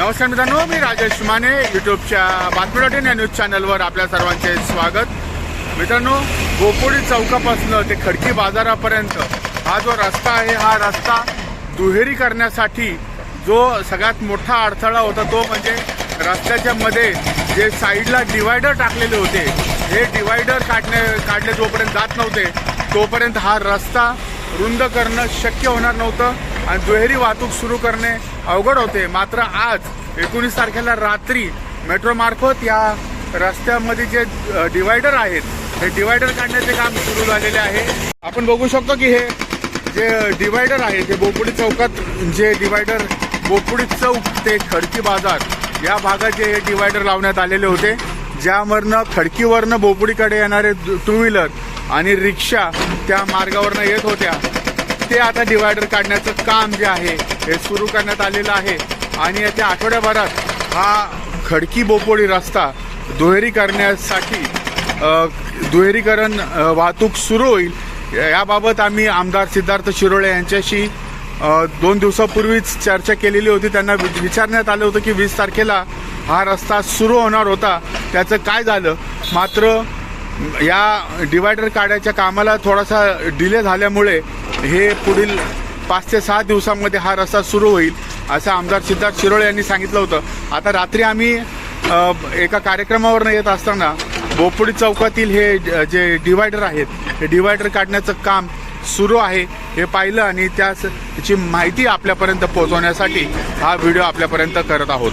नमस्कार मित्रांनो मी राजेश माने युट्यूबच्या बातमी डॉट इन या न्यूज चॅनलवर आपल्या सर्वांचे स्वागत. मित्रांनो गोपोडी चौकापासून ते खडकी बाजारापर्यंत हा जो रस्ता आहे हा रस्ता दुहेरी करण्यासाठी जो सगळ्यात मोठा अडथळा होता तो म्हणजे रस्त्याच्या मध्ये जे साईडला डिवायडर टाकलेले होते हे डिवायडर काढणे काढले जोपर्यंत जात नव्हते तोपर्यंत हा रस्ता रुंद करणं शक्य होणार नव्हतं. आणि दुहेरी वाहतूक सुरू करणे अवघड होते. मात्र आज एकोणीस तारखेला रात्री मेट्रोमार्फत या रस्त्यामध्ये जे डिवायडर आहेत हे डिवायडर काढण्याचे काम सुरू झालेले आहे. आपण बघू शकतो की हे जे डिवायडर आहे ते बोपुडी चौकात जे डिवायडर बोपुडी चौक ते खडकी बाजार या भागात जे हे डिवायडर लावण्यात आलेले होते. ज्यावरनं खडकीवरनं बोपुडीकडे येणारे टू व्हीलर आणि रिक्षा त्या मार्गावरनं येत होत्या. ते आता डिवायडर काढण्याचं काम जे आहे हे सुरू करण्यात आलेलं आहे. आणि येत्या आठवड्याभरात हा खडकी बोपोडी रस्ता दुहेरी करण्यासाठी दुहेरीकरण वाहतूक सुरू होईल. याबाबत आम्ही आमदार सिद्धार्थ शिरोळे यांच्याशी दोन दिवसापूर्वीच चर्चा केलेली होती. त्यांना वि- विचारण्यात आलं होतं की वीस तारखेला हा रस्ता सुरू होणार होता. त्याचं काय झालं? मात्र या डिवायडर काढायच्या कामाला थोडासा डिले झाल्यामुळे हे पुढील पाच ते सहा दिवसांमध्ये हा रस्ता सुरू होईल असं आमदार सिद्धार्थ शिरोळे यांनी सांगितलं होतं. आता रात्री आम्ही एका कार्यक्रमावरनं येत असताना बोपुडी चौकातील हे जे डिवायडर आहेत हे डिवायडर काढण्याचं काम सुरू आहे हे पाहिलं आणि त्याची माहिती आपल्यापर्यंत पोहोचवण्यासाठी हा व्हिडिओ आपल्यापर्यंत करत आहोत.